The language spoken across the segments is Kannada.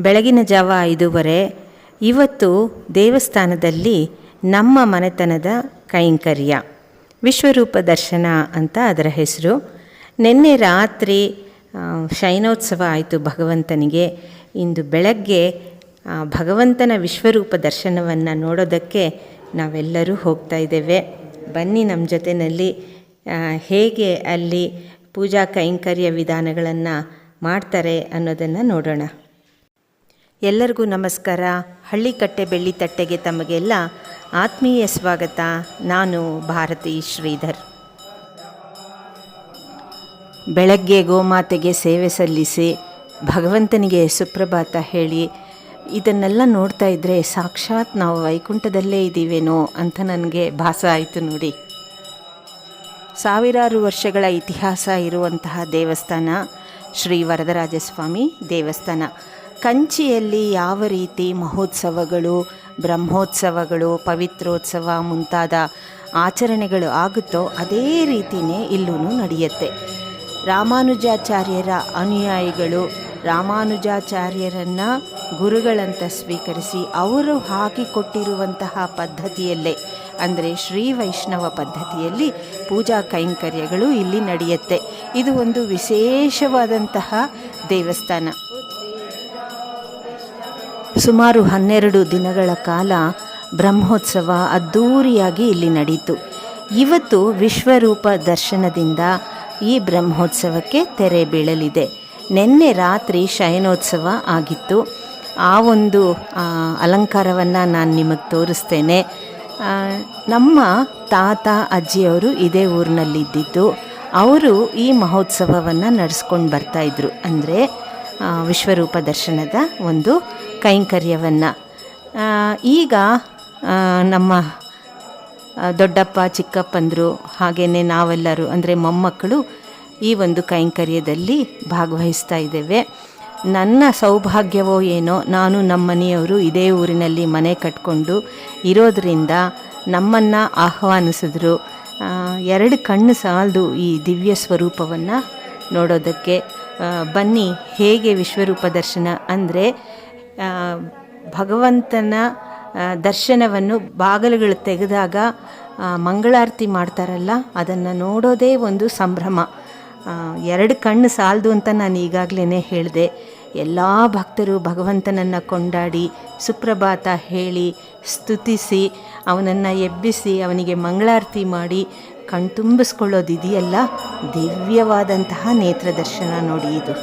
ಬೆಳಗಿನ ಜಾವ ಐದೂವರೆ, ಇವತ್ತು ದೇವಸ್ಥಾನದಲ್ಲಿ ನಮ್ಮ ಮನೆತನದ ಕೈಂಕರ್ಯ. ವಿಶ್ವರೂಪ ದರ್ಶನ ಅಂತ ಅದರ ಹೆಸರು. ನಿನ್ನೆ ರಾತ್ರಿ ಶೈನೋತ್ಸವ ಆಯಿತು ಭಗವಂತನಿಗೆ. ಇಂದು ಬೆಳಗ್ಗೆ ಭಗವಂತನ ವಿಶ್ವರೂಪ ದರ್ಶನವನ್ನು ನೋಡೋದಕ್ಕೆ ನಾವೆಲ್ಲರೂ ಹೋಗ್ತಾ ಇದ್ದೇವೆ. ಬನ್ನಿ ನಮ್ಮ ಜೊತೆಯಲ್ಲಿ ಹೇಗೆ ಅಲ್ಲಿ ಪೂಜಾ ಕೈಂಕರ್ಯ ವಿಧಾನಗಳನ್ನು ಮಾಡ್ತಾರೆ ಅನ್ನೋದನ್ನು ನೋಡೋಣ. ಎಲ್ಲರಿಗೂ ನಮಸ್ಕಾರ. ಹಳ್ಳಿಕಟ್ಟೆ ಬೆಳ್ಳಿ ತಟ್ಟೆಗೆ ತಮಗೆಲ್ಲ ಆತ್ಮೀಯ ಸ್ವಾಗತ. ನಾನು ಭಾರತಿ ಶ್ರೀಧರ್. ಬೆಳಗ್ಗೆ ಗೋಮಾತೆಗೆ ಸೇವೆ ಸಲ್ಲಿಸಿ ಭಗವಂತನಿಗೆ ಸುಪ್ರಭಾತ ಹೇಳಿ, ಇದನ್ನೆಲ್ಲ ನೋಡ್ತಾ ಇದ್ದರೆ ಸಾಕ್ಷಾತ್ ನಾವು ವೈಕುಂಠದಲ್ಲೇ ಇದ್ದೀವೇನೋ ಅಂತ ನನಗೆ ಭಾಸ ಆಯಿತು ನೋಡಿ. ಸಾವಿರಾರು ವರ್ಷಗಳ ಇತಿಹಾಸ ಇರುವಂತಹ ದೇವಸ್ಥಾನ ಶ್ರೀ ವರದರಾಜಸ್ವಾಮಿ ದೇವಸ್ಥಾನ. ಕಂಚಿಯಲ್ಲಿ ಯಾವ ರೀತಿ ಮಹೋತ್ಸವಗಳು, ಬ್ರಹ್ಮೋತ್ಸವಗಳು, ಪವಿತ್ರೋತ್ಸವ ಮುಂತಾದ ಆಚರಣೆಗಳು ಆಗುತ್ತೋ ಅದೇ ರೀತಿಯೇ ಇಲ್ಲೂ ನಡೆಯುತ್ತೆ. ರಾಮಾನುಜಾಚಾರ್ಯರ ಅನುಯಾಯಿಗಳು ರಾಮಾನುಜಾಚಾರ್ಯರನ್ನು ಗುರುಗಳಂತ ಸ್ವೀಕರಿಸಿ ಅವರು ಹಾಕಿಕೊಟ್ಟಿರುವಂತಹ ಪದ್ಧತಿಯಲ್ಲೇ, ಅಂದರೆ ಶ್ರೀ ವೈಷ್ಣವ ಪದ್ಧತಿಯಲ್ಲಿ ಪೂಜಾ ಕೈಂಕರ್ಯಗಳು ಇಲ್ಲಿ ನಡೆಯುತ್ತೆ. ಇದು ಒಂದು ವಿಶೇಷವಾದಂತಹ ದೇವಸ್ಥಾನ. ಸುಮಾರು ಹನ್ನೆರಡು ದಿನಗಳ ಕಾಲ ಬ್ರಹ್ಮೋತ್ಸವ ಅದ್ಧೂರಿಯಾಗಿ ಇಲ್ಲಿ ನಡೀತು ಇವತ್ತು ವಿಶ್ವರೂಪ ದರ್ಶನದಿಂದ ಈ ಬ್ರಹ್ಮೋತ್ಸವಕ್ಕೆ ತೆರೆ ಬೀಳಲಿದೆ. ನಿನ್ನೆ ರಾತ್ರಿ ಶಯನೋತ್ಸವ ಆಗಿತ್ತು. ಆ ಒಂದು ಅಲಂಕಾರವನ್ನು ನಾನು ನಿಮಗೆ ತೋರಿಸ್ತೇನೆ. ನಮ್ಮ ತಾತ, ಅಜ್ಜಿಯವರು ಇದೇ ಊರಿನಲ್ಲಿದ್ದಿದ್ದು, ಅವರು ಈ ಮಹೋತ್ಸವವನ್ನು ನಡೆಸ್ಕೊಂಡು ಬರ್ತಾಯಿದ್ರು ಅಂದರೆ ವಿಶ್ವರೂಪ ದರ್ಶನದ ಒಂದು ಕೈಂಕರ್ಯವನ್ನು. ಈಗ ನಮ್ಮ ದೊಡ್ಡಪ್ಪ, ಚಿಕ್ಕಪ್ಪಂದರು ಹಾಗೆಯೇ ನಾವೆಲ್ಲರೂ, ಅಂದರೆ ಮೊಮ್ಮಕ್ಕಳು, ಈ ಒಂದು ಕೈಂಕರ್ಯದಲ್ಲಿ ಭಾಗವಹಿಸ್ತಾ ಇದ್ದೇವೆ. ನನ್ನ ಸೌಭಾಗ್ಯವೋ ಏನೋ, ನಾನು ನಮ್ಮ ಮನೆಯವರು ಇದೇ ಊರಿನಲ್ಲಿ ಮನೆ ಕಟ್ಕೊಂಡು ಇರೋದರಿಂದ ನಮ್ಮನ್ನು ಆಹ್ವಾನಿಸಿದ್ರು. ಎರಡು ಕಣ್ಣು ಸಾಲದು ಈ ದಿವ್ಯ ಸ್ವರೂಪವನ್ನು ನೋಡೋದಕ್ಕೆ ಬನ್ನಿ, ಹೇಗೆ ವಿಶ್ವರೂಪ ದರ್ಶನ ಅಂದರೆ ಭಗವಂತನ ದರ್ಶನವನ್ನು ಬಾಗಿಲುಗಳು ತೆಗೆದಾಗ ಮಂಗಳಾರತಿ ಮಾಡ್ತಾರಲ್ಲ, ಅದನ್ನು ನೋಡೋದೇ ಒಂದು ಸಂಭ್ರಮ. ಎರಡು ಕಣ್ಣು ಸಾಲದು ಅಂತ ನಾನು ಈಗಾಗಲೇ ಹೇಳಿದೆ. ಎಲ್ಲ ಭಕ್ತರು ಭಗವಂತನನ್ನು ಕೊಂಡಾಡಿ, ಸುಪ್ರಭಾತ ಹೇಳಿ, ಸ್ತುತಿಸಿ, ಅವನನ್ನು ಎಬ್ಬಿಸಿ, ಅವನಿಗೆ ಮಂಗಳಾರತಿ ಮಾಡಿ ಕಣ್ತುಂಬಿಸ್ಕೊಳ್ಳೋದಿದೆಯಲ್ಲ ದಿವ್ಯವಾದಂತಹ ನೇತ್ರ ದರ್ಶನ ನೋಡಿ ಇದು.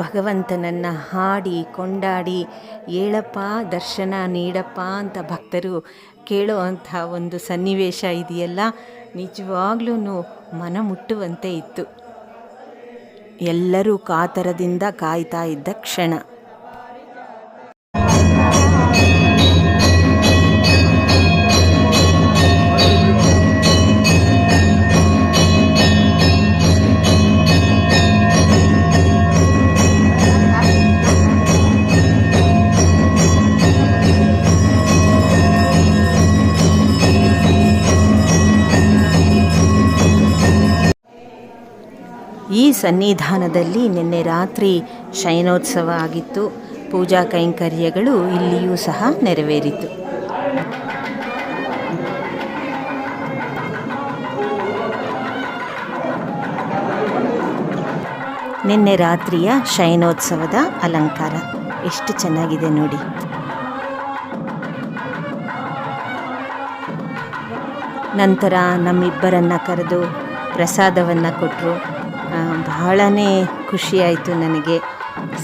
ಭಗವಂತನನ್ನು ಹಾಡಿ ಕೊಂಡಾಡಿ ಏಳಪ್ಪ ದರ್ಶನ ನೀಡಪ್ಪ ಅಂತ ಭಕ್ತರು ಕೇಳೋ ಅಂಥ ಒಂದು ಸನ್ನಿವೇಶ ಇದೆಯಲ್ಲ. ನಿಜವಾಗ್ಲೂ ಮನ ಮುಟ್ಟುವಂತೆ ಇತ್ತು. ಎಲ್ಲರೂ ಕಾತರದಿಂದ ಕಾಯ್ತಾ ಇದ್ದ ಕ್ಷಣ. ಈ ಸನ್ನಿಧಾನದಲ್ಲಿ ನಿನ್ನೆ ರಾತ್ರಿ ಶಯನೋತ್ಸವ ಆಗಿತ್ತು. ಪೂಜಾ ಕೈಂಕರ್ಯಗಳು ಇಲ್ಲಿಯೂ ಸಹ ನೆರವೇರಿತು. ನಿನ್ನೆ ರಾತ್ರಿಯ ಶಯನೋತ್ಸವದ ಅಲಂಕಾರ. ಎಷ್ಟು ಚೆನ್ನಾಗಿದೆ ನೋಡಿ. ನಂತರ ನಮ್ಮಿಬ್ಬರನ್ನು ಕರೆದು ಪ್ರಸಾದವನ್ನು ಕೊಟ್ಟರು ಬಹಳನೇ ಖುಷಿಯಾಯಿತು ನನಗೆ.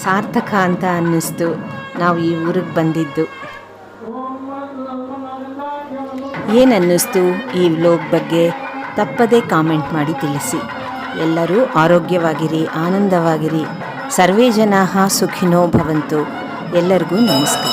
ಸಾರ್ಥಕ ಅಂತ ಅನ್ನಿಸ್ತು. ನಾವು ಈ ಊರಿಗೆ ಬಂದಿದ್ದು. ಏನನ್ನಿಸ್ತು ಈ ವ್ಲೋಗ್ ಬಗ್ಗೆ? ತಪ್ಪದೇ ಕಾಮೆಂಟ್ ಮಾಡಿ ತಿಳಿಸಿ. ಎಲ್ಲರೂ ಆರೋಗ್ಯವಾಗಿರಿ, ಆನಂದವಾಗಿರಿ. ಸರ್ವೇ ಜನಾ ಸುಖಿನೋ ಭವಂತು. ಎಲ್ಲರಿಗೂ ನಮಸ್ಕಾರ.